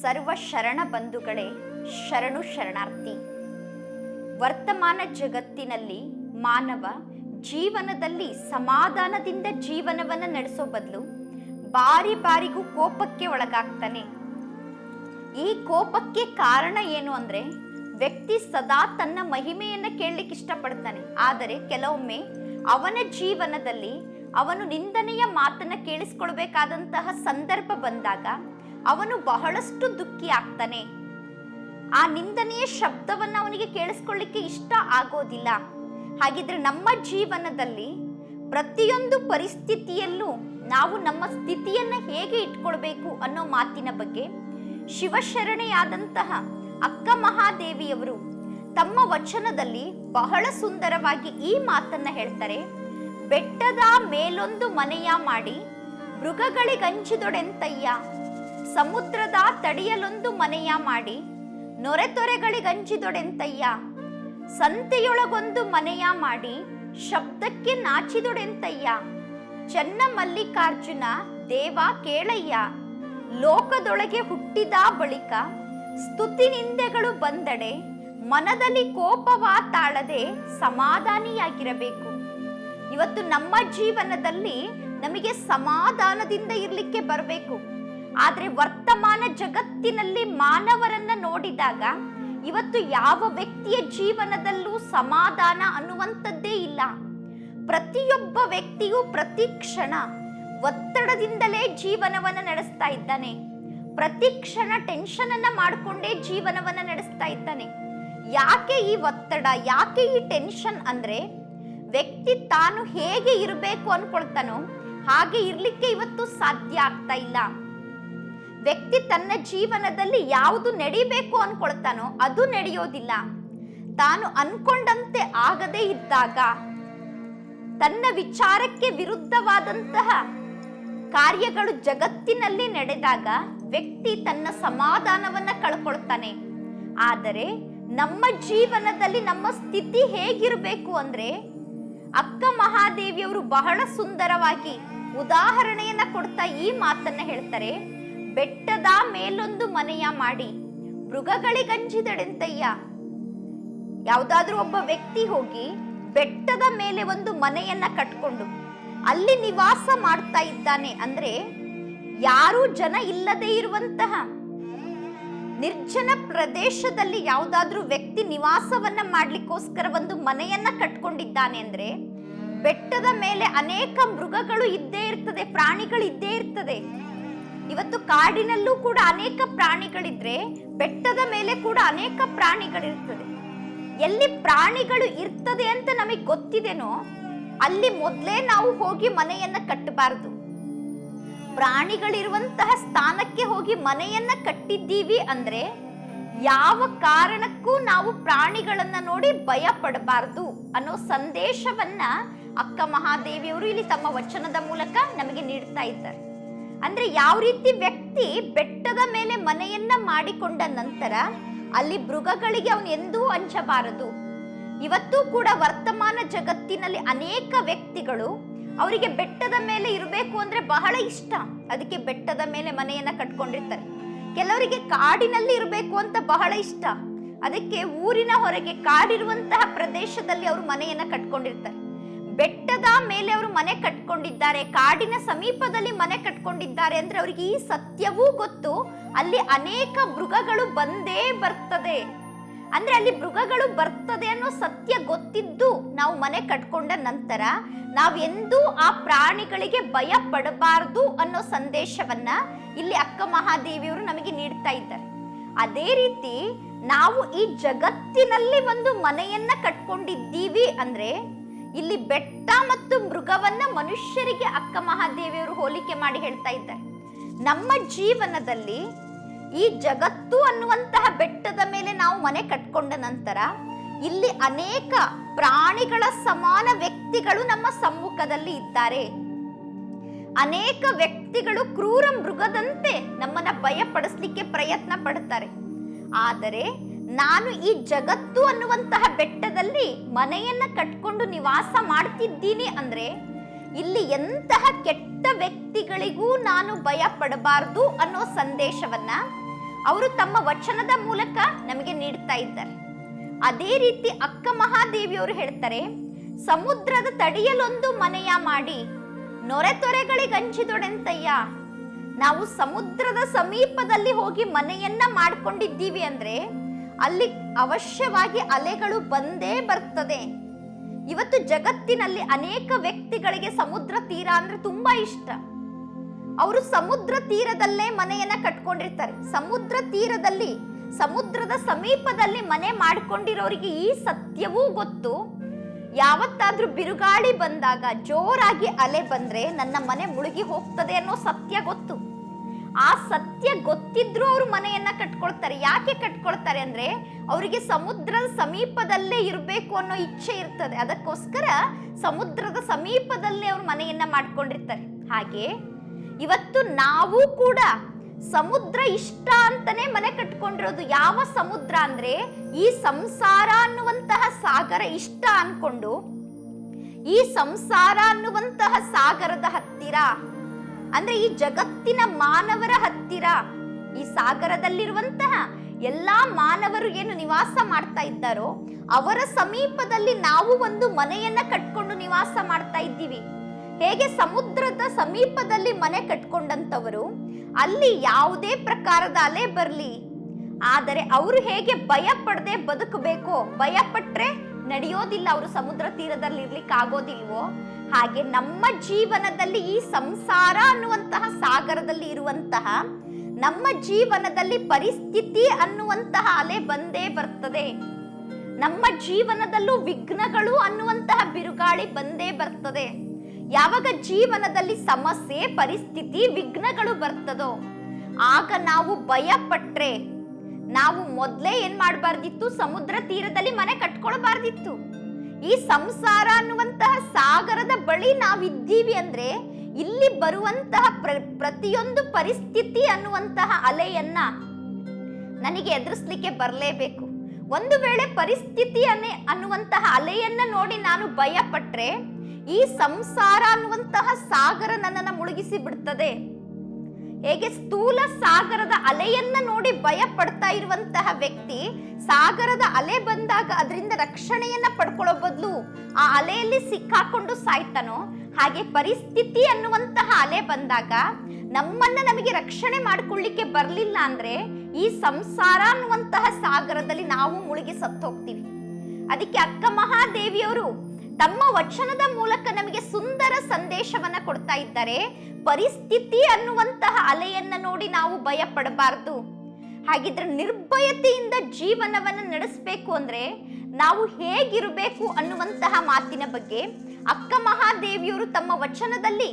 ಸರ್ವ ಶರಣ ಬಂಧುಗಳೇ ಶರಣು ಶರಣಾರ್ಥಿ. ವರ್ತಮಾನ ಜಗತ್ತಿನಲ್ಲಿ ಮಾನವ ಜೀವನದಲ್ಲಿ ಸಮಾಧಾನದಿಂದ ಜೀವನವನ್ನು ನಡೆಸೋ ಬದಲು ಬಾರಿ ಬಾರಿಗೂ ಕೋಪಕ್ಕೆ ಒಳಗಾಗ್ತಾನೆ. ಈ ಕೋಪಕ್ಕೆ ಕಾರಣ ಏನು ಅಂದ್ರೆ ವ್ಯಕ್ತಿ ಸದಾ ತನ್ನ ಮಹಿಮೆಯನ್ನು ಕೇಳಲಿಕ್ಕೆ ಇಷ್ಟಪಡ್ತಾನೆ. ಆದರೆ ಕೆಲವೊಮ್ಮೆ ಅವನ ಜೀವನದಲ್ಲಿ ಅವನು ನಿಂದನೆಯ ಮಾತನ್ನ ಕೇಳಿಸ್ಕೊಳ್ಬೇಕಾದಂತಹ ಸಂದರ್ಭ ಬಂದಾಗ ಅವನು ಬಹಳಷ್ಟು ದುಃಖಿ ಆಗ್ತಾನೆ. ಆ ನಿಂದನೆಯ ಶಬ್ದವನ್ನ ಅವನಿಗೆ ಕೇಳಿಸ್ಕೊಳ್ಳಿಕ್ಕೆ ಇಷ್ಟ ಆಗೋದಿಲ್ಲ. ಹಾಗಿದ್ರೆ ನಮ್ಮ ಜೀವನದಲ್ಲಿ ಪ್ರತಿಯೊಂದು ಪರಿಸ್ಥಿತಿಯಲ್ಲೂ ನಾವು ನಮ್ಮ ಸ್ಥಿತಿಯನ್ನ ಹೇಗೆ ಇಟ್ಕೊಳ್ಬೇಕು ಅನ್ನೋ ಮಾತಿನ ಬಗ್ಗೆ ಶಿವಶರಣೆಯಾದಂತಹ ಅಕ್ಕ ಮಹಾದೇವಿಯವರು ತಮ್ಮ ವಚನದಲ್ಲಿ ಬಹಳ ಸುಂದರವಾಗಿ ಈ ಮಾತನ್ನ ಹೇಳ್ತಾರೆ. ಬೆಟ್ಟದ ಮೇಲೊಂದು ಮನೆಯ ಮಾಡಿ ಮೃಗಗಳಿಗಂಚಿದೊಡೆಂತಯ್ಯ ಸಮುದ್ರದ ತಡಿಯಲೊಂದು ಮನೆಯ ಮಾಡಿ ನೊರೆತೊರೆಗಳಿಗಂಚಿದೊಡೆಂತಯ್ಯ. ಸಂತೆಯೊಳಗೊಂದು ಮನೆಯ ಮಾಡಿ ಶಬ್ದಕ್ಕೆ ನಾಚಿದೊಡೆಂತಯ್ಯ. ಚನ್ನ ಮಲ್ಲಿಕಾರ್ಜುನ, ದೇವ ಕೇಳಯ್ಯ. ಲೋಕದೊಳಗೆ ಹುಟ್ಟಿದ ಬಳಿಕ ಸ್ತುತಿ ನಿಂದೆಗಳು ಬಂದಡೆ ಮನದಲ್ಲಿ ಕೋಪವ ತಾಳದೆ ಸಮಾಧಾನಿಯಾಗಿರಬೇಕು. ಇವತ್ತು ನಮ್ಮ ಜೀವನದಲ್ಲಿ ನಮಗೆ ಸಮಾಧಾನದಿಂದ ಇರಲಿಕ್ಕೆ ಬರಬೇಕು. ಆದ್ರೆ ವರ್ತಮಾನ ಜಗತ್ತಿನಲ್ಲಿ ಮಾನವರನ್ನ ನೋಡಿದಾಗ ಇವತ್ತು ಯಾವ ವ್ಯಕ್ತಿಯ ಜೀವನದಲ್ಲೂ ಸಮಾಧಾನ ಅನ್ನುವಂಥದ್ದೇ ಇಲ್ಲ. ಪ್ರತಿಯೊಬ್ಬ ವ್ಯಕ್ತಿಯು ಪ್ರತಿ ಕ್ಷಣ ಒತ್ತಡದಿಂದಲೇ ಜೀವನವನ್ನ ನಡೆಸ್ತಾ ಇದ್ದಾನೆ. ಪ್ರತಿ ಕ್ಷಣ ಟೆನ್ಷನ್ ಅನ್ನ ಮಾಡಿಕೊಂಡೇ ಜೀವನವನ್ನ ನಡೆಸ್ತಾ ಇದ್ದಾನೆ. ಯಾಕೆ ಈ ಒತ್ತಡ, ಯಾಕೆ ಈ ಟೆನ್ಷನ್ ಅಂದ್ರೆ ವ್ಯಕ್ತಿ ತಾನು ಹೇಗೆ ಇರಬೇಕು ಅನ್ಕೊಳ್ತಾನೋ ಹಾಗೆ ಇರ್ಲಿಕ್ಕೆ ಇವತ್ತು ಸಾಧ್ಯ ಆಗ್ತಾ ಇಲ್ಲ. ವ್ಯಕ್ತಿ ತನ್ನ ಜೀವನದಲ್ಲಿ ಯಾವುದು ನಡಿಬೇಕು ಅನ್ಕೊಳ್ತಾನೋ ಅದು ನಡೆಯೋದಿಲ್ಲ. ತಾನು ಅನ್ಕೊಂಡಂತೆ ಆಗದೇ ಇದ್ದಾಗ, ತನ್ನ ವಿಚಾರಕ್ಕೆ ವಿರುದ್ಧವಾದಂತಹ ಕಾರ್ಯಗಳು ಜಗತ್ತಿನಲ್ಲಿ ನಡೆದಾಗ ವ್ಯಕ್ತಿ ತನ್ನ ಸಮಾಧಾನವನ್ನ ಕಳ್ಕೊಳ್ತಾನೆ. ಆದರೆ ನಮ್ಮ ಜೀವನದಲ್ಲಿ ನಮ್ಮ ಸ್ಥಿತಿ ಹೇಗಿರಬೇಕು ಅಂದ್ರೆ ಅಕ್ಕ ಮಹಾದೇವಿಯವರು ಬಹಳ ಸುಂದರವಾಗಿ ಉದಾಹರಣೆಯನ್ನ ಕೊಡ್ತಾ ಈ ಮಾತನ್ನ ಹೇಳ್ತಾರೆ. ಬೆಟ್ಟದ ಮೇಲೊಂದು ಮನೆಯ ಮಾಡಿ ಮೃಗಗಳಿಗಂಜಿದಡೆಂತಯ್ಯ. ಯಾವುದಾದ್ರೂ ಒಬ್ಬ ವ್ಯಕ್ತಿ ಹೋಗಿ ಬೆಟ್ಟದ ಮೇಲೆ ಒಂದು ಮನೆಯನ್ನ ಕಟ್ಕೊಂಡು ಅಲ್ಲಿ ನಿವಾಸ ಮಾಡ್ತಾ ಇದ್ದಾನೆ ಅಂದ್ರೆ ಯಾರೂ ಜನ ಇಲ್ಲದೆ ಇರುವಂತಹ ನಿರ್ಜನ ಪ್ರದೇಶದಲ್ಲಿ ಯಾವುದಾದ್ರೂ ವ್ಯಕ್ತಿ ನಿವಾಸವನ್ನ ಮಾಡ್ಲಿಕ್ಕೋಸ್ಕರ ಒಂದು ಮನೆಯನ್ನ ಕಟ್ಕೊಂಡಿದ್ದಾನೆ ಅಂದ್ರೆ ಬೆಟ್ಟದ ಮೇಲೆ ಅನೇಕ ಮೃಗಗಳು ಇದ್ದೇ ಇರ್ತದೆ, ಪ್ರಾಣಿಗಳು ಇದ್ದೇ ಇರ್ತದೆ. ಇವತ್ತು ಕಾಡಿನಲ್ಲೂ ಕೂಡ ಅನೇಕ ಪ್ರಾಣಿಗಳಿದ್ರೆ, ಬೆಟ್ಟದ ಮೇಲೆ ಕೂಡ ಅನೇಕ ಪ್ರಾಣಿಗಳಿರ್ತದೆ. ಎಲ್ಲಿ ಪ್ರಾಣಿಗಳು ಇರ್ತದೆ ಅಂತ ನಮಗೆ ಗೊತ್ತಿದೆನೋ, ಅಲ್ಲಿ ಮೊದಲೇ ನಾವು ಹೋಗಿ ಮನೆಯನ್ನ ಕಟ್ಟಬಾರದು. ಪ್ರಾಣಿಗಳಿರುವಂತಹ ಸ್ಥಾನಕ್ಕೆ ಹೋಗಿ ಮನೆಯನ್ನ ಕಟ್ಟಿದ್ದೀವಿ ಅಂದ್ರೆ, ಯಾವ ಕಾರಣಕ್ಕೂ ನಾವು ಪ್ರಾಣಿಗಳನ್ನ ನೋಡಿ ಭಯ ಪಡಬಾರದು ಅನ್ನೋ ಸಂದೇಶವನ್ನ ಅಕ್ಕ ಮಹಾದೇವಿಯವರು ಇಲ್ಲಿ ತಮ್ಮ ವಚನದ ಮೂಲಕ ನಮಗೆ ನೀಡ್ತಾ ಇದ್ದಾರೆ. ಅಂದ್ರೆ ಯಾವ ರೀತಿ ವ್ಯಕ್ತಿ ಬೆಟ್ಟದ ಮೇಲೆ ಮನೆಯನ್ನ ಮಾಡಿಕೊಂಡ ನಂತರ ಅಲ್ಲಿ ಮೃಗಗಳಿಗೆ ಅವನು ಎಂದೂ ಹಂಚಬಾರದು. ಇವತ್ತು ಕೂಡ ವರ್ತಮಾನ ಜಗತ್ತಿನಲ್ಲಿ ಅನೇಕ ವ್ಯಕ್ತಿಗಳು ಅವರಿಗೆ ಬೆಟ್ಟದ ಮೇಲೆ ಇರಬೇಕು ಅಂದ್ರೆ ಬಹಳ ಇಷ್ಟ. ಅದಕ್ಕೆ ಬೆಟ್ಟದ ಮೇಲೆ ಮನೆಯನ್ನ ಕಟ್ಕೊಂಡಿರ್ತಾರೆ. ಕೆಲವರಿಗೆ ಕಾಡಿನಲ್ಲಿ ಇರಬೇಕು ಅಂತ ಬಹಳ ಇಷ್ಟ. ಅದಕ್ಕೆ ಊರಿನ ಹೊರಗೆ ಕಾಡಿರುವಂತಹ ಪ್ರದೇಶದಲ್ಲಿ ಅವರು ಮನೆಯನ್ನ ಕಟ್ಕೊಂಡಿರ್ತಾರೆ. ಬೆಟ್ಟದ ಮೇಲೆ ಅವರು ಮನೆ ಕಟ್ಕೊಂಡಿದ್ದಾರೆ, ಕಾಡಿನ ಸಮೀಪದಲ್ಲಿ ಮನೆ ಕಟ್ಕೊಂಡಿದ್ದಾರೆ ಅಂದ್ರೆ ಅವ್ರಿಗೆ ಈ ಸತ್ಯವೂ ಗೊತ್ತು. ಅಲ್ಲಿ ಅನೇಕ ಮೃಗಗಳು ಬಂದೇ ಬರ್ತದೆ. ಅಂದ್ರೆ ಅಲ್ಲಿ ಮೃಗಗಳು ಬರ್ತದೆ ಅನ್ನೋ ಸತ್ಯ ಗೊತ್ತಿದ್ದು ನಾವು ಮನೆ ಕಟ್ಕೊಂಡ ನಂತರ ನಾವೆಂದೂ ಆ ಪ್ರಾಣಿಗಳಿಗೆ ಭಯ ಪಡಬಾರದು ಅನ್ನೋ ಸಂದೇಶವನ್ನ ಇಲ್ಲಿ ಅಕ್ಕ ಮಹಾದೇವಿಯವರು ನಮಗೆ ನೀಡ್ತಾ ಇದ್ದಾರೆ. ಅದೇ ರೀತಿ ನಾವು ಈ ಜಗತ್ತಿನಲ್ಲಿ ಒಂದು ಮನೆಯನ್ನ ಕಟ್ಕೊಂಡಿದ್ದೀವಿ ಅಂದ್ರೆ ಇಲ್ಲಿ ಬೆಟ್ಟ ಮತ್ತು ಮೃಗವನ್ನ ಮನುಷ್ಯರಿಗೆ ಅಕ್ಕ ಮಹಾದೇವಿಯವರು ಹೋಲಿಕೆ ಮಾಡಿ ಹೇಳ್ತಾ ಇದ್ದಾರೆ. ನಮ್ಮ ಜೀವನದಲ್ಲಿ ಈ ಜಗತ್ತು ಅನ್ನುವಂತಹ ಬೆಟ್ಟದ ಮೇಲೆ ನಾವು ಮನೆ ಕಟ್ಕೊಂಡ ನಂತರ ಇಲ್ಲಿ ಅನೇಕ ಪ್ರಾಣಿಗಳ ಸಮಾನ ವ್ಯಕ್ತಿಗಳು ನಮ್ಮ ಸಮ್ಮುಖದಲ್ಲಿ ಇದ್ದಾರೆ. ಅನೇಕ ವ್ಯಕ್ತಿಗಳು ಕ್ರೂರ ಮೃಗದಂತೆ ನಮ್ಮನ್ನ ಭಯಪಡಿಸಲಿಕ್ಕೆ ಪ್ರಯತ್ನ ಪಡ್ತಾರೆ. ಆದರೆ ನಾನು ಈ ಜಗತ್ತು ಅನ್ನುವಂತಹ ಬೆಟ್ಟದಲ್ಲಿ ಮನೆಯನ್ನ ಕಟ್ಕೊಂಡು ನಿವಾಸ ಮಾಡ್ತಿದ್ದೀನಿ ಅಂದ್ರೆ ಇಲ್ಲಿ ಎಂತಹ ಕೆಟ್ಟ ವ್ಯಕ್ತಿಗಳಿಗೂ ನಾನು ಭಯ ಪಡಬಾರದು ಅನ್ನೋ ಸಂದೇಶವನ್ನ ಅವರು ತಮ್ಮ ವಚನದ ಮೂಲಕ ನಮಗೆ ನೀಡ್ತಾ ಇದ್ದಾರೆ. ಅದೇ ರೀತಿ ಅಕ್ಕ ಮಹಾದೇವಿಯವರು ಹೇಳ್ತಾರೆ, ಸಮುದ್ರದ ತಡಿಯಲೊಂದು ಮನೆಯ ಮಾಡಿ, ನೊರೆ ತೊರೆಗಳಿಗಂಚಿದೊಡೆಂತಯ್ಯ ನಾವು ಸಮುದ್ರದ ಸಮೀಪದಲ್ಲಿ ಹೋಗಿ ಮನೆಯನ್ನ ಮಾಡ್ಕೊಂಡಿದ್ದೀವಿ ಅಂದ್ರೆ ಅಲ್ಲಿ ಅವಶ್ಯವಾಗಿ ಅಲೆಗಳು ಬಂದೇ ಬರ್ತದೆ. ಇವತ್ತು ಜಗತ್ತಿನಲ್ಲಿ ಅನೇಕ ವ್ಯಕ್ತಿಗಳಿಗೆ ಸಮುದ್ರ ತೀರ ಅಂದ್ರೆ ತುಂಬಾ ಇಷ್ಟ. ಅವರು ಸಮುದ್ರ ತೀರದಲ್ಲೇ ಮನೆಯನ್ನ ಕಟ್ಕೊಂಡಿರ್ತಾರೆ. ಸಮುದ್ರ ತೀರದಲ್ಲಿ, ಸಮುದ್ರದ ಸಮೀಪದಲ್ಲಿ ಮನೆ ಮಾಡ್ಕೊಂಡಿರೋರಿಗೆ ಈ ಸತ್ಯವೂ ಗೊತ್ತು. ಯಾವತ್ತಾದ್ರೂ ಬಿರುಗಾಳಿ ಬಂದಾಗ ಜೋರಾಗಿ ಅಲೆ ಬಂದ್ರೆ ನನ್ನ ಮನೆ ಮುಳುಗಿ ಹೋಗ್ತದೆ ಅನ್ನೋ ಸತ್ಯ ಗೊತ್ತು. ಆ ಸತ್ಯ ಗೊತ್ತಿದ್ರು ಅವರು ಮನೆಯನ್ನ ಕಟ್ಕೊಳ್ತಾರೆ. ಯಾಕೆ ಕಟ್ಕೊಳ್ತಾರೆ ಅಂದ್ರೆ ಅವರಿಗೆ ಸಮುದ್ರದ ಸಮೀಪದಲ್ಲೇ ಇರಬೇಕು ಅನ್ನೋ ಇಚ್ಛೆ ಇರ್ತದೆ. ಅದಕ್ಕೋಸ್ಕರ ಸಮುದ್ರದ ಸಮೀಪದಲ್ಲೇ ಅವ್ರು ಮನೆಯನ್ನ ಮಾಡ್ಕೊಂಡಿರ್ತಾರೆ. ಹಾಗೆ ಇವತ್ತು ನಾವು ಕೂಡ ಸಮುದ್ರ ಇಷ್ಟ ಅಂತಾನೆ ಮನೆ ಕಟ್ಕೊಂಡಿರೋದು. ಯಾವ ಸಮುದ್ರ ಅಂದ್ರೆ ಈ ಸಂಸಾರ ಅನ್ನುವಂತಹ ಸಾಗರ ಇಷ್ಟ ಅನ್ಕೊಂಡು ಈ ಸಂಸಾರ ಅನ್ನುವಂತಹ ಸಾಗರದ ಹತ್ತಿರ ಅಂದ್ರೆ ಈ ಜಗತ್ತಿನ ಮಾನವರ ಹತ್ತಿರ, ಈ ಸಾಗರದಲ್ಲಿರುವಂತಹ ಎಲ್ಲಾ ಮಾನವರು ಏನು ನಿವಾಸ ಮಾಡ್ತಾ ಇದ್ದಾರೋ, ಅವರ ಸಮೀಪದಲ್ಲಿ ನಾವು ಒಂದು ಮನೆಯನ್ನ ಕಟ್ಕೊಂಡು ನಿವಾಸ ಮಾಡ್ತಾ ಇದ್ದೀವಿ. ಹೇಗೆ ಸಮುದ್ರದ ಸಮೀಪದಲ್ಲಿ ಮನೆ ಕಟ್ಕೊಂಡಂತವರು, ಅಲ್ಲಿ ಯಾವುದೇ ಪ್ರಕಾರದ ಅಲೆ ಬರಲಿ, ಆದರೆ ಅವರು ಹೇಗೆ ಭಯ ಪಡದೆ ಬದುಕಬೇಕೋ, ಭಯ ಪಟ್ರೆ ನಡೆಯೋದಿಲ್ಲ ಅವರು ಸಮುದ್ರ ತೀರದಲ್ಲಿ ಇರ್ಲಿಕ್ಕೆ ಆಗೋದಿಲ್ವೋ? ಹಾಗೆ ನಮ್ಮ ಜೀವನದಲ್ಲಿ ಈ ಸಂಸಾರ ಅನ್ನುವಂತಹ ಸಾಗರದಲ್ಲಿ ಇರುವಂತಹ, ನಮ್ಮ ಜೀವನದಲ್ಲಿ ಪರಿಸ್ಥಿತಿ ಅನ್ನುವಂತಹ ಅಲೆ ಬಂದೇ ಬರ್ತದೆ. ನಮ್ಮ ಜೀವನದಲ್ಲೂ ವಿಘ್ನಗಳು ಅನ್ನುವಂತಹ ಬಿರುಗಾಳಿ ಬಂದೇ ಬರ್ತದೆ. ಯಾವಾಗ ಜೀವನದಲ್ಲಿ ಸಮಸ್ಯೆ, ಪರಿಸ್ಥಿತಿ, ವಿಘ್ನಗಳು ಬರ್ತದೋ, ಆಗ ನಾವು ಭಯ ಪಟ್ರೆ ನಾವು ಮೊದ್ಲೇ ಏನ್ ಮಾಡಬಾರ್ದಿತ್ತು? ಸಮುದ್ರ ತೀರದಲ್ಲಿ ಮನೆ ಕಟ್ಕೊಳ್ಬಾರ್ದಿತ್ತು. ಈ ಸಂಸಾರ ಅನ್ನುವಂತಹ ಸಾಗರದ ಬಳಿ ನಾವಿದ್ದೀವಿ ಅಂದ್ರೆ ಇಲ್ಲಿ ಬರುವಂತಹ ಪ್ರ- ಪ್ರತಿಯೊಂದು ಪರಿಸ್ಥಿತಿ ಅನ್ನುವಂತಹ ಅಲೆಯನ್ನ ನನಗೆ ಎದುರಿಸ್ಲಿಕ್ಕೆ ಬರಲೇಬೇಕು. ಒಂದು ವೇಳೆ ಪರಿಸ್ಥಿತಿ ಅನ್ನೇ, ಅನ್ನುವಂತಹ ಅಲೆಯನ್ನ ನೋಡಿ ನಾನು ಭಯಪಟ್ರೆ ಈ ಸಂಸಾರ ಅನ್ನುವಂತಹ ಸಾಗರ ನನ್ನನ್ನು ಮುಳುಗಿಸಿ ಬಿಡ್ತದೆ. ಹೇಗೆ ಸ್ಥೂಲ ಸಾಗರದ ಅಲೆಯನ್ನ ನೋಡಿ ಭಯ ಪಡ್ತಾ ಇರುವಂತಹ ವ್ಯಕ್ತಿ ಸಾಗರದ ಅಲೆ ಬಂದಾಗ ಅದರಿಂದ ರಕ್ಷಣೆಯನ್ನ ಪಡ್ಕೊಳ್ಳೋ ಬದಲು ಆ ಅಲೆಯಲ್ಲಿ ಸಿಕ್ಕಾಕೊಂಡು ಸಾಯ್ತಾನೋ? ಹಾಗೆ ಪರಿಸ್ಥಿತಿ ಅನ್ನುವಂತಹ ಅಲೆ ಬಂದಾಗ ನಮ್ಮನ್ನ ನಮಗೆ ರಕ್ಷಣೆ ಮಾಡ್ಕೊಳ್ಳಿಕ್ಕೆ ಬರಲಿಲ್ಲ ಅಂದ್ರೆ ಈ ಸಂಸಾರ ಅನ್ನುವಂತಹ ಸಾಗರದಲ್ಲಿ ನಾವು ಮುಳುಗಿ ಸತ್ತು ಹೋಗ್ತೀವಿ ಅದಕ್ಕೆ ಅಕ್ಕ ಮಹಾದೇವಿಯವರು ತಮ್ಮ ವಚನದ ಮೂಲಕ ನಮಗೆ ಸುಂದರ ಸಂದೇಶವನ್ನ ಕೊಡ್ತಾ ಇದ್ದಾರೆ. ಪರಿಸ್ಥಿತಿ ಅನ್ನುವಂತಹ ಅಲೆಯನ್ನ ನೋಡಿ ನಾವು ಭಯ ಪಡಬಾರದು ಹಾಗಿದ್ರೆ ನಿರ್ಭಯತೆಯಿಂದ ಜೀವನವನ್ನ ನಡೆಸಬೇಕು ಅಂದ್ರೆ ನಾವು ಹೇಗಿರಬೇಕು ಅನ್ನುವಂತಹ ಮಾತಿನ ಬಗ್ಗೆ ಅಕ್ಕ ಮಹಾದೇವಿಯವರು ತಮ್ಮ ವಚನದಲ್ಲಿ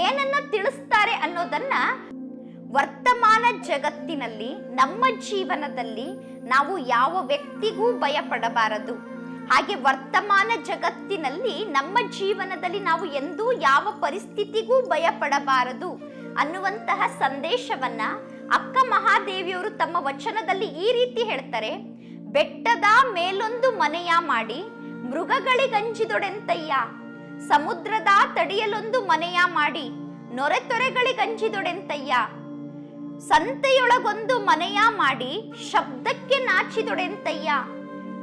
ಏನನ್ನ ತಿಳಿಸ್ತಾರೆ ಅನ್ನೋದನ್ನ ವರ್ತಮಾನ ಜಗತ್ತಿನಲ್ಲಿ ನಮ್ಮ ಜೀವನದಲ್ಲಿ ನಾವು ಯಾವ ವ್ಯಕ್ತಿಗೂ ಭಯ ಪಡಬಾರದು ಹಾಗೆ ವರ್ತಮಾನ ಜಗತ್ತಿನಲ್ಲಿ ನಮ್ಮ ಜೀವನದಲ್ಲಿ ನಾವು ಎಂದೂ ಯಾವ ಪರಿಸ್ಥಿತಿಗೂ ಭಯ ಪಡಬಾರದು ಅನ್ನುವಂತಹ ಸಂದೇಶವನ್ನ ಅಕ್ಕ ಮಹಾದೇವಿಯವರು ತಮ್ಮ ವಚನದಲ್ಲಿ ಈ ರೀತಿ ಹೇಳ್ತಾರೆ, ಬೆಟ್ಟದ ಮೇಲೊಂದು ಮನೆಯ ಮಾಡಿ ಮೃಗಗಳಿಗಂಜಿದೊಡೆಂತಯ್ಯ, ಸಮುದ್ರದ ತಡಿಯಲೊಂದು ಮನೆಯ ಮಾಡಿ ನೊರೆತೊರೆಗಳಿಗಂಜಿದೊಡೆಂತಯ್ಯ, ಸಂತೆಯೊಳಗೊಂದು ಮನೆಯ ಮಾಡಿ ಶಬ್ದಕ್ಕೆ ನಾಚಿದೊಡೆಂತಯ್ಯ.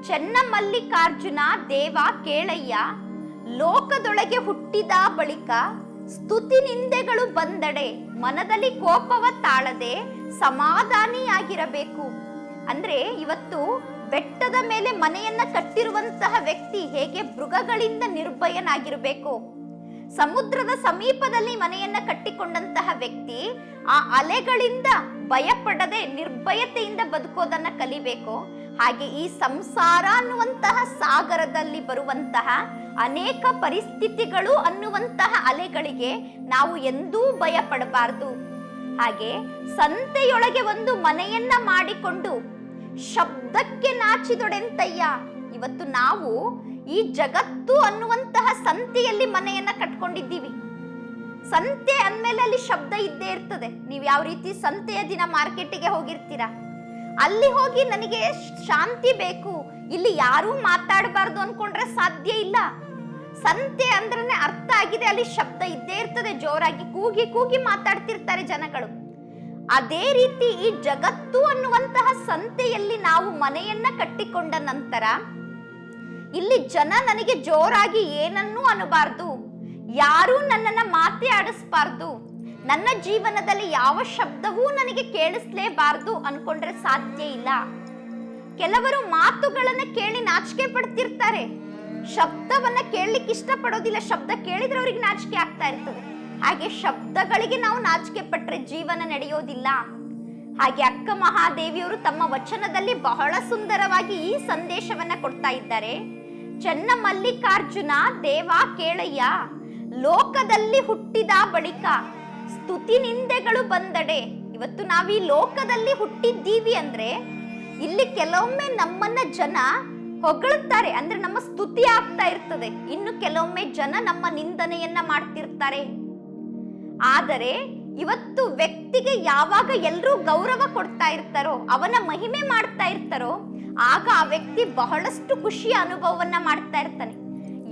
ಚೆನ್ನ ಮಲ್ಲಿಕಾರ್ಜುನ ದೇವ ಕೇಳಯ್ಯ, ಲೋಕದೊಳಗೆ ಹುಟ್ಟಿದ ಬಳಿಕ ಸ್ತುತಿ ನಿಂದೆಗಳು ಬಂದಡೆ, ಮನದಲ್ಲಿ ಕೋಪವ ತಾಳದೆ ಸಮಾಧಾನಿಯಾಗಿರಬೇಕು. ಅಂದ್ರೆ ಇವತ್ತು ಬೆಟ್ಟದ ಮೇಲೆ ಮನೆಯನ್ನ ಕಟ್ಟಿರುವಂತಹ ವ್ಯಕ್ತಿ ಹೇಗೆ ಮೃಗಗಳಿಂದ ನಿರ್ಭಯನಾಗಿರಬೇಕು? ಸಮುದ್ರದ ಸಮೀಪದಲ್ಲಿ ಮನೆಯನ್ನ ಕಟ್ಟಿಕೊಂಡಂತಹ ವ್ಯಕ್ತಿ ಆ ಅಲೆಗಳಿಂದ ಭಯಪಡದೆ ನಿರ್ಭಯತೆಯಿಂದ ಬದುಕೋದನ್ನ ಕಲಿಬೇಕು. ಹಾಗೆ ಈ ಸಂಸಾರ ಅನ್ನುವಂತಹ ಸಾಗರದಲ್ಲಿ ಬರುವಂತಹ ಅನೇಕ ಪರಿಸ್ಥಿತಿಗಳು ಅನ್ನುವಂತಹ ಅಲೆಗಳಿಗೆ ನಾವು ಎಂದೂ ಭಯ ಪಡಬಾರದು ಹಾಗೆ ಸಂತೆಯೊಳಗೆ ಒಂದು ಮನೆಯನ್ನ ಮಾಡಿಕೊಂಡು ಶಬ್ದಕ್ಕೆ ನಾಚಿದೊಡೆಂತಯ್ಯ. ಇವತ್ತು ನಾವು ಈ ಜಗತ್ತು ಅನ್ನುವಂತಹ ಸಂತೆಯಲ್ಲಿ ಮನೆಯನ್ನ ಕಟ್ಕೊಂಡಿದ್ದೀವಿ. ಸಂತೆ ಅಂದಮೇಲೆ ಅಲ್ಲಿ ಶಬ್ದ ಇದ್ದೇ ಇರ್ತದೆ. ನೀವು ಯಾವ ರೀತಿ ಸಂತೆಯ ದಿನ ಮಾರ್ಕೆಟಿಗೆ ಹೋಗಿರ್ತೀರಾ? ಅಲ್ಲಿ ಹೋಗಿ ನನಗೆ ಶಾಂತಿ ಬೇಕು. ಇಲ್ಲಿ ಯಾರೂ ಮಾತಾಡಬಾರ್ದು ಅನ್ಕೊಂಡ್ರೆ ಸಾಧ್ಯ ಇಲ್ಲ. ಸಂತೆ ಅಂದ್ರೆ ಅರ್ಥ ಆಗಿದೆ, ಅಲ್ಲಿ ಶಬ್ದ ಇದ್ದೇ ಇರ್ತದೆ, ಜೋರಾಗಿ ಕೂಗಿ ಕೂಗಿ ಮಾತಾಡ್ತಿರ್ತಾರೆ ಜನಗಳು. ಅದೇ ರೀತಿ ಈ ಜಗತ್ತು ಅನ್ನುವಂತಹ ಸಂತೆಯಲ್ಲಿ ನಾವು ಮನೆಯನ್ನ ಕಟ್ಟಿಕೊಂಡ ನಂತರ ಇಲ್ಲಿ ಜನ ನನಗೆ ಜೋರಾಗಿ ಏನನ್ನೂ ಅನ್ನಬಾರ್ದು ಯಾರೂ ನನ್ನನ್ನ ಮಾತೆ ಆಡಿಸ್ಬಾರ್ದು. ನನ್ನ ಜೀವನದಲ್ಲಿ ಯಾವ ಶಬ್ದವೂ ನನಗೆ ಕೇಳಿಸ್ಲೇಬಾರದು ಅನ್ಕೊಂಡ್ರೆ ಸಾಧ್ಯ ಇಲ್ಲ. ಕೆಲವರು ಮಾತುಗಳನ್ನ ಕೇಳಿ ನಾಚಿಕೆ ಪಡ್ತಿರ್ತಾರೆ. ಶಬ್ದವನ್ನ ಕೇಳಲಿಕ್ಕೆ ಇಷ್ಟಪಡೋದಿಲ್ಲ, ಶಬ್ದ ಕೇಳಿದ್ರೆ ಅವ್ರಿಗೆ ನಾಚಿಕೆ ಆಗ್ತಾ ಇರ್ತದೆ. ಹಾಗೆ ಶಬ್ದಗಳಿಗೆ ನಾವು ನಾಚಿಕೆ ಪಟ್ರೆ ಜೀವನ ನಡೆಯೋದಿಲ್ಲ. ಹಾಗೆ ಅಕ್ಕ ಮಹಾದೇವಿಯವರು ತಮ್ಮ ವಚನದಲ್ಲಿ ಬಹಳ ಸುಂದರವಾಗಿ ಈ ಸಂದೇಶವನ್ನ ಕೊಡ್ತಾ ಇದ್ದಾರೆ. ಚೆನ್ನ ಮಲ್ಲಿಕಾರ್ಜುನ ದೇವಾ ಕೇಳಯ್ಯ, ಲೋಕದಲ್ಲಿ ಹುಟ್ಟಿದ ಬಳಿಕ ಸ್ತುತಿ ನಿಂದೆಗಳು ಬಂದಡೆ. ಇವತ್ತು ನಾವು ಈ ಲೋಕದಲ್ಲಿ ಹುಟ್ಟಿದ್ದೀವಿ ಅಂದ್ರೆ ಇಲ್ಲಿ ಕೆಲವೊಮ್ಮೆ ನಮ್ಮನ್ನ ಜನ ಹೊಗಳುತ್ತಾರೆ ಅಂದ್ರೆ ನಮ್ಮ ಸ್ತುತಿ ಆಗ್ತಾ ಇರ್ತದೆ. ಇನ್ನು ಕೆಲವೊಮ್ಮೆ ಜನ ನಮ್ಮ ನಿಂದನೆಯನ್ನ ಮಾಡ್ತಿರ್ತಾರೆ. ಆದರೆ ಇವತ್ತು ವ್ಯಕ್ತಿಗೆ ಯಾವಾಗ ಎಲ್ಲರೂ ಗೌರವ ಕೊಡ್ತಾ ಇರ್ತಾರೋ, ಅವನ ಮಹಿಮೆ ಮಾಡ್ತಾ ಇರ್ತಾರೋ, ಆಗ ಆ ವ್ಯಕ್ತಿ ಬಹಳಷ್ಟು ಖುಷಿಯ ಅನುಭವವನ್ನ ಮಾಡ್ತಾ ಇರ್ತಾನೆ.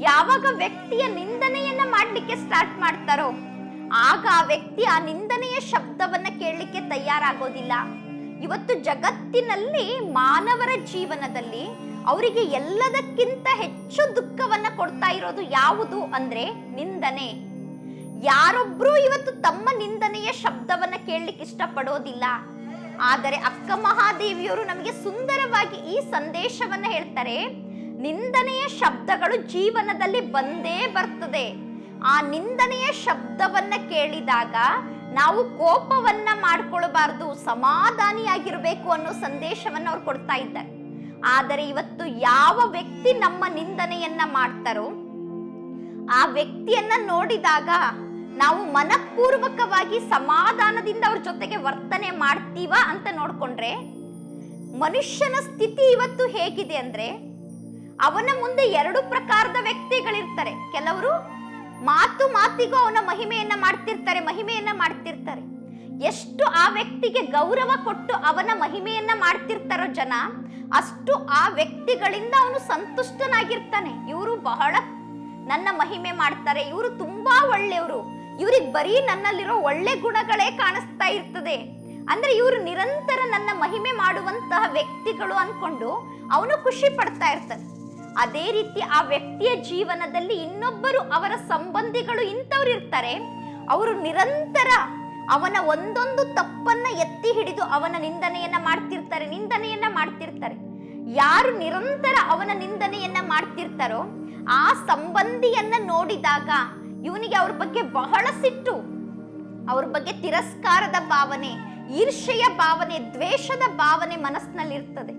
ಯಾವಾಗ ವ್ಯಕ್ತಿಯ ನಿಂದನೆಯನ್ನ ಮಾಡ್ಲಿಕ್ಕೆ ಸ್ಟಾರ್ಟ್ ಮಾಡ್ತಾರೋ ಆಗ ಆ ವ್ಯಕ್ತಿ ಆ ನಿಂದನೆಯ ಶಬ್ದವನ್ನ ಕೇಳಲಿಕ್ಕೆ ತಯಾರಾಗೋದಿಲ್ಲ. ಇವತ್ತು ಜಗತ್ತಿನಲ್ಲಿ ಮಾನವರ ಜೀವನದಲ್ಲಿ ಅವರಿಗೆ ಎಲ್ಲದಕ್ಕಿಂತ ಹೆಚ್ಚು ದುಃಖವನ್ನ ಕೊಡ್ತಾ ಇರೋದು ಯಾವುದು ಅಂದ್ರೆ ನಿಂದನೆ. ಯಾರೊಬ್ರು ಇವತ್ತು ತಮ್ಮ ನಿಂದನೆಯ ಶಬ್ದವನ್ನ ಕೇಳಲಿಕ್ಕೆ ಇಷ್ಟಪಡೋದಿಲ್ಲ. ಆದರೆ ಅಕ್ಕ ಮಹಾದೇವಿಯವರು ನಮಗೆ ಸುಂದರವಾಗಿ ಈ ಸಂದೇಶವನ್ನ ಹೇಳ್ತಾರೆ, ನಿಂದನೆಯ ಶಬ್ದಗಳು ಜೀವನದಲ್ಲಿ ಬಂದೇ ಬರ್ತದೆ. ಆ ನಿಂದನೆಯ ಶಬ್ದವನ್ನ ಕೇಳಿದಾಗ ನಾವು ಕೋಪವನ್ನ ಮಾಡ್ಕೊಳ್ಬಾರ್ದು, ಸಮಾಧಾನಿಯಾಗಿರ್ಬೇಕು ಅನ್ನೋ ಸಂದೇಶವನ್ನ ಅವ್ರು ಕೊಡ್ತಾ ಇದ್ದಾರೆ. ಆದರೆ ಇವತ್ತು ಯಾವ ವ್ಯಕ್ತಿ ನಮ್ಮ ನಿಂದನೆಯನ್ನ ಮಾಡ್ತಾರೋ, ಆ ವ್ಯಕ್ತಿಯನ್ನ ನೋಡಿದಾಗ ನಾವು ಮನಪೂರ್ವಕವಾಗಿ ಸಮಾಧಾನದಿಂದ ಅವ್ರ ಜೊತೆಗೆ ವರ್ತನೆ ಮಾಡ್ತೀವ ಅಂತ ನೋಡ್ಕೊಂಡ್ರೆ, ಮನುಷ್ಯನ ಸ್ಥಿತಿ ಇವತ್ತು ಹೇಗಿದೆ ಅಂದ್ರೆ, ಅವನ ಮುಂದೆ ಎರಡು ಪ್ರಕಾರದ ವ್ಯಕ್ತಿಗಳಿರ್ತಾರೆ. ಕೆಲವರು ಮಾತು ಮಾತಿಗೂ ಅವನ ಮಹಿಮೆಯನ್ನ ಮಾಡ್ತಿರ್ತಾರೆ ಮಹಿಮೆಯನ್ನ ಮಾಡ್ತಿರ್ತಾರೆ. ಎಷ್ಟು ಆ ವ್ಯಕ್ತಿಗೆ ಗೌರವ ಕೊಟ್ಟು ಅವನ ಮಹಿಮೆಯನ್ನ ಮಾಡ್ತಿರ್ತಾರೋ ಜನ, ಅಷ್ಟು ಆ ವ್ಯಕ್ತಿಗಳಿಂದ ಅವನು ಸಂತುಷ್ಟನಾಗಿರ್ತಾನೆ. ಇವರು ಬಹಳ ನನ್ನ ಮಹಿಮೆ ಮಾಡ್ತಾರೆ, ಇವರು ತುಂಬಾ ಒಳ್ಳೆಯವರು. ಇವ್ರಿಗೆ ಬರೀ ನನ್ನಲ್ಲಿರೋ ಒಳ್ಳೆ ಗುಣಗಳೇ ಕಾಣಿಸ್ತಾ ಇರ್ತದೆ. ಅಂದ್ರೆ ಇವರು ನಿರಂತರ ನನ್ನ ಮಹಿಮೆ ಮಾಡುವಂತಹ ವ್ಯಕ್ತಿಗಳು ಅನ್ಕೊಂಡು ಅವನು ಖುಷಿ ಪಡ್ತಾ ಇರ್ತಾನೆ. ಅದೇ ರೀತಿ ಆ ವ್ಯಕ್ತಿಯ ಜೀವನದಲ್ಲಿ ಇನ್ನೊಬ್ಬರು ಅವರ ಸಂಬಂಧಿಗಳು ಇಂಥವ್ರು ಇರ್ತಾರೆ, ಅವರು ನಿರಂತರ ಅವನ ಒಂದೊಂದು ತಪ್ಪನ್ನ ಎತ್ತಿ ಹಿಡಿದು ಅವನ ನಿಂದನೆಯನ್ನ ಮಾಡ್ತಿರ್ತಾರೆ ನಿಂದನೆಯನ್ನ ಮಾಡ್ತಿರ್ತಾರೆ. ಯಾರು ನಿರಂತರ ಅವನ ನಿಂದನೆಯನ್ನ ಮಾಡ್ತಿರ್ತಾರೋ, ಆ ಸಂಬಂಧಿಯನ್ನ ನೋಡಿದಾಗ ಇವನಿಗೆ ಅವ್ರ ಬಗ್ಗೆ ಬಹಳ ಸಿಟ್ಟು. ಅವ್ರ ಬಗ್ಗೆ ತಿರಸ್ಕಾರದ ಭಾವನೆ, ಈರ್ಷೆಯ ಭಾವನೆ, ದ್ವೇಷದ ಭಾವನೆ ಮನಸ್ಸಿನಲ್ಲಿ ಇರ್ತದೆ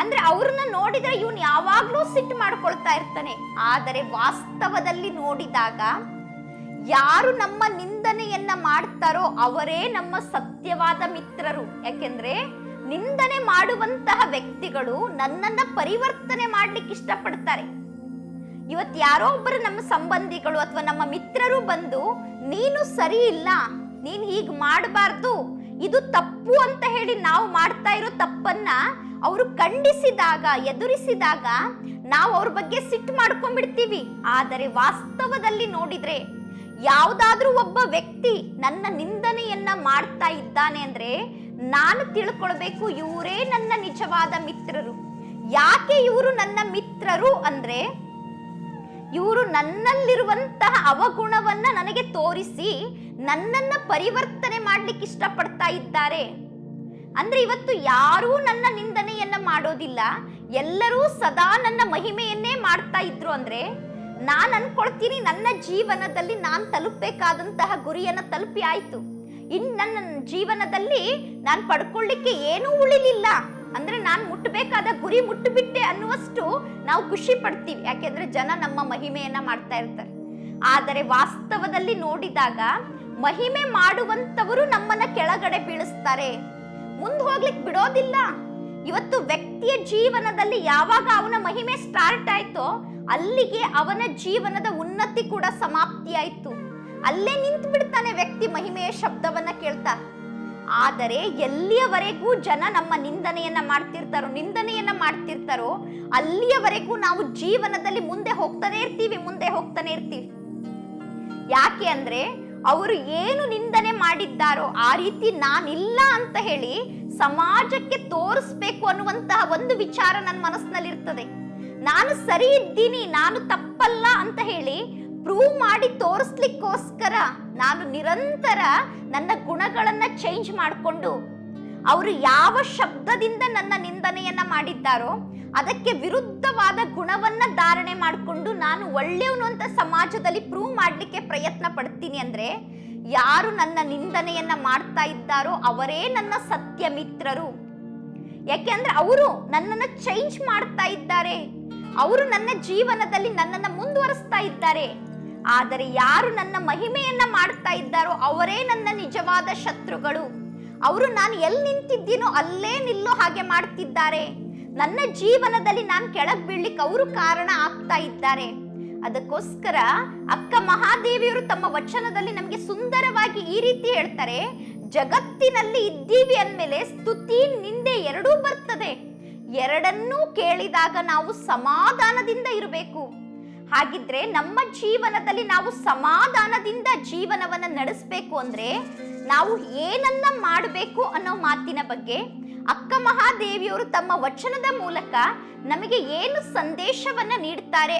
ಅಂದ್ರೆ ಅವ್ರನ್ನ ನೋಡಿದ್ರೆ ಇವನ್ ಯಾವಾಗ್ಲೂ ಸಿಟ್ಟು ಮಾಡ್ಕೊಳ್ತಾ ಇರ್ತಾನೆ. ಆದರೆ ವಾಸ್ತವದಲ್ಲಿ ನೋಡಿದಾಗ ಯಾರು ನಮ್ಮ ನಿಂದನೆಯನ್ನ ಮಾಡ್ತಾರೋ ಅವರೇ ನಮ್ಮ ಸತ್ಯವಾದ ಮಿತ್ರರು. ಯಾಕೆಂದ್ರೆ ನಿಂದನೆ ಮಾಡುವಂತಹ ವ್ಯಕ್ತಿಗಳು ನನ್ನನ್ನ ಪರಿವರ್ತನೆ ಮಾಡ್ಲಿಕ್ಕೆ ಇಷ್ಟಪಡ್ತಾರೆ. ಇವತ್ತು ಯಾರೋ ಒಬ್ಬರು ನಮ್ಮ ಸಂಬಂಧಿಗಳು ಅಥವಾ ನಮ್ಮ ಮಿತ್ರರು ಬಂದು, ನೀನು ಸರಿ ಇಲ್ಲ, ನೀನ್ ಹೀಗ್ ಮಾಡಬಾರ್ದು ಇದು ತಪ್ಪು ಅಂತ ಹೇಳಿ ನಾವು ಮಾಡ್ತಾ ಇರೋ ತಪ್ಪನ್ನ ಅವರು ಖಂಡಿಸಿದಾಗ, ಎದುರಿಸಿದಾಗ ನಾವು ಅವ್ರ ಬಗ್ಗೆ ಸಿಟ್ಟು ಮಾಡ್ಕೊಂಡ್ಬಿಡ್ತೀವಿ. ಆದರೆ ವಾಸ್ತವದಲ್ಲಿ ನೋಡಿದ್ರೆ ಯಾವುದಾದ್ರೂ ಒಬ್ಬ ವ್ಯಕ್ತಿ ನನ್ನ ನಿಂದನೆಯನ್ನ ಮಾಡ್ತಾ ಇದ್ದಾನೆ ಅಂದ್ರೆ ನಾನು ತಿಳ್ಕೊಳ್ಬೇಕು, ಇವರೇ ನನ್ನ ನಿಜವಾದ ಮಿತ್ರರು. ಯಾಕೆ ಇವರು ನನ್ನ ಮಿತ್ರರು ಅಂದ್ರೆ ಇವರು ನನ್ನಲ್ಲಿರುವಂತಹ ಅವಗುಣವನ್ನ ನನಗೆ ತೋರಿಸಿ ನನ್ನನ್ನ ಪರಿವರ್ತನೆ ಮಾಡ್ಲಿಕ್ಕೆ ಇಷ್ಟಪಡ್ತಾ ಇದ್ದಾರೆ. ಅಂದ್ರೆ ಇವತ್ತು ಯಾರೂ ನನ್ನ ನಿಂದನೆಯನ್ನ ಮಾಡೋದಿಲ್ಲ. ಎಲ್ಲರೂ ಸದಾ ನನ್ನ ಮಹಿಮೆಯನ್ನೇ ಮಾಡ್ತಾ ಇದ್ರು ಅಂದ್ರೆ ನಾನು ಅನ್ಕೊಳ್ತೀನಿ ನನ್ನ ಜೀವನದಲ್ಲಿ ನಾನು ತಲುಪಬೇಕಾದಂತಹ ಗುರಿಯನ್ನ ತಲುಪಿ ಆಯ್ತು. ಇನ್ ನನ್ನ ಜೀವನದಲ್ಲಿ ನಾನು ಪಡ್ಕೊಳ್ಳಿಕ್ಕೆ ಏನೂ ಉಳಿಲಿಲ್ಲ. ಅಂದ್ರೆ ನಾನು ಮುಟ್ಟಬೇಕಾದ ಗುರಿ ಮುಟ್ಟುಬಿಟ್ಟೆ ಅನ್ನುವಷ್ಟು ನಾವು ಖುಷಿ ಪಡ್ತೀವಿ. ಯಾಕೆಂದ್ರೆ ಜನ ನಮ್ಮ ಮಹಿಮೆಯನ್ನ ಮಾಡ್ತಾ ಇರ್ತಾರೆ. ಆದರೆ ವಾಸ್ತವದಲ್ಲಿ ನೋಡಿದಾಗ ಮಹಿಮೆ ಮಾಡುವಂತವರು ನಮ್ಮನ್ನ ಕೆಳಗಡೆ ಬೀಳಿಸ್ತಾರೆ. ಮುಂದೆ ಹೋಗ್ಲಿಕ್ಕೆ ಬಿಡೋದಿಲ್ಲ. ಇವತ್ತು ವ್ಯಕ್ತಿಯ ಜೀವನದಲ್ಲಿ ಯಾವಾಗ ಅವನ ಮಹಿಮೆ ಸ್ಟಾರ್ಟ್ ಆಯ್ತೋ, ಅಲ್ಲಿಗೆ ಅವನ ಜೀವನದ ಉನ್ನತಿ ಕೂಡ ಸಮಾಪ್ತಿ ಆಯ್ತು. ಅಲ್ಲೇ ನಿಂತು ಬಿಡ್ತಾನೆ ವ್ಯಕ್ತಿ ಮಹಿಮೆಯ ಶಬ್ದವನ್ನ ಕೇಳ್ತಾ. ಆದರೆ ಎಲ್ಲಿಯವರೆಗೂ ಜನ ನಮ್ಮ ನಿಂದನೆಯನ್ನ ಮಾಡ್ತಿರ್ತಾರೋ ನಿಂದನೆಯನ್ನ ಮಾಡ್ತಿರ್ತಾರೋ, ಅಲ್ಲಿಯವರೆಗೂ ನಾವು ಜೀವನದಲ್ಲಿ ಮುಂದೆ ಹೋಗ್ತಾನೆ ಇರ್ತೀವಿ, ಮುಂದೆ ಹೋಗ್ತಾನೆ ಇರ್ತೀವಿ. ಯಾಕೆ ಅಂದ್ರೆ ಅವರು ಏನು ನಿಂದನೆ ಮಾಡಿದ್ದಾರೋ ಆ ರೀತಿ ನಾನಿಲ್ಲ ಅಂತ ಹೇಳಿ ಸಮಾಜಕ್ಕೆ ತೋರಿಸ್ಬೇಕು ಅನ್ನುವಂತಹ ಒಂದು ವಿಚಾರ ನನ್ನ ಮನಸ್ಸಿನಲ್ಲಿ ಇರ್ತದೆ ನಾನು ಸರಿ ಇದ್ದೀನಿ, ನಾನು ತಪ್ಪಲ್ಲ ಅಂತ ಹೇಳಿ ಪ್ರೂವ್ ಮಾಡಿ ತೋರಿಸ್ಲಿಕ್ಕೋಸ್ಕರ ನಾನು ನಿರಂತರ ನನ್ನ ಗುಣಗಳನ್ನ ಚೇಂಜ್ ಮಾಡಿಕೊಂಡು ಅವರು ಯಾವ ಶಬ್ದದಿಂದ ನನ್ನ ನಿಂದನೆಯನ್ನ ಮಾಡಿದ್ದಾರೋ ಅದಕ್ಕೆ ವಿರುದ್ಧವಾದ ನಾನು ಒಳ್ಳೆಯವನು ಅಂತ ಸಮಾಜದಲ್ಲಿ ಪ್ರೂವ್ ಮಾಡಲಿಕ್ಕೆ ಪ್ರಯತ್ನ ಪಡ್ತೀನಿ ಅಂದರೆ ಯಾರು ನನ್ನ ನಿಂದನೆಯನ್ನ ಮಾಡ್ತಾ ಇದ್ದಾರೋ ಅವರೇ ನನ್ನ ಸತ್ಯ ಮಿತ್ರರು. ಯಾಕೆಂದ್ರೆ ಅವರು ನನ್ನನ್ನು ಚೇಂಜ್ ಮಾಡ್ತಾ ಇದ್ದಾರೆ. ಅವರು ನನ್ನ ಜೀವನದಲ್ಲಿ ನನ್ನನ್ನು ಮುಂದುವರಿಸ್ತಾ ಇದ್ದಾರೆ. ಆದರೆ ಯಾರು ನನ್ನ ಮಹಿಮೆಯನ್ನ ಮಾಡ್ತಾ ಇದ್ದಾರೋ ಅವರೇ ನನ್ನ ನಿಜವಾದ ಶತ್ರುಗಳು. ಅವರು ನಾನು ಎಲ್ಲಿ ನಿಂತಿದ್ದೀನೋ ಅಲ್ಲೇ ನಿಲ್ಲೋ ಹಾಗೆ ಮಾಡ್ತಿದ್ದಾರೆ. ನನ್ನ ಜೀವನದಲ್ಲಿ ನಾನು ಕೆಳಗೆ ಬೀಳ್ಲಿಕ್ಕೆ ಅವರು ಕಾರಣ ಆಗ್ತಾ ಇದ್ದಾರೆ. ಅದಕ್ಕೋಸ್ಕರ ಅಕ್ಕ ಮಹಾದೇವಿಯವರು ತಮ್ಮ ವಚನದಲ್ಲಿ ನಮಗೆ ಸುಂದರವಾಗಿ ಈ ರೀತಿ ಹೇಳ್ತಾರೆ, ಜಗತ್ತಿನಲ್ಲಿ ಇದ್ದೀವಿ ಅಂದಮೇಲೆ ಸ್ತುತಿ ನಿಂದೆ ಎರಡೂ ಬರ್ತದೆ. ಎರಡನ್ನೂ ಕೇಳಿದಾಗ ನಾವು ಸಮಾಧಾನದಿಂದ ಇರಬೇಕು. ಹಾಗಿದ್ರೆ ನಮ್ಮ ಜೀವನದಲ್ಲಿ ನಾವು ಸಮಾಧಾನದಿಂದ ಜೀವನವನ್ನ ನಡೆಸಬೇಕು ಅಂದ್ರೆ ನಾವು ಏನನ್ನ ಮಾಡಬೇಕು ಅನ್ನೋ ಮಾತಿನ ಬಗ್ಗೆ ಅಕ್ಕ ಮಹಾದೇವಿಯವರು ತಮ್ಮ ವಚನದ ಮೂಲಕ ನಮಗೆ ಏನು ಸಂದೇಶವನ್ನ ನೀಡ್ತಾರೆ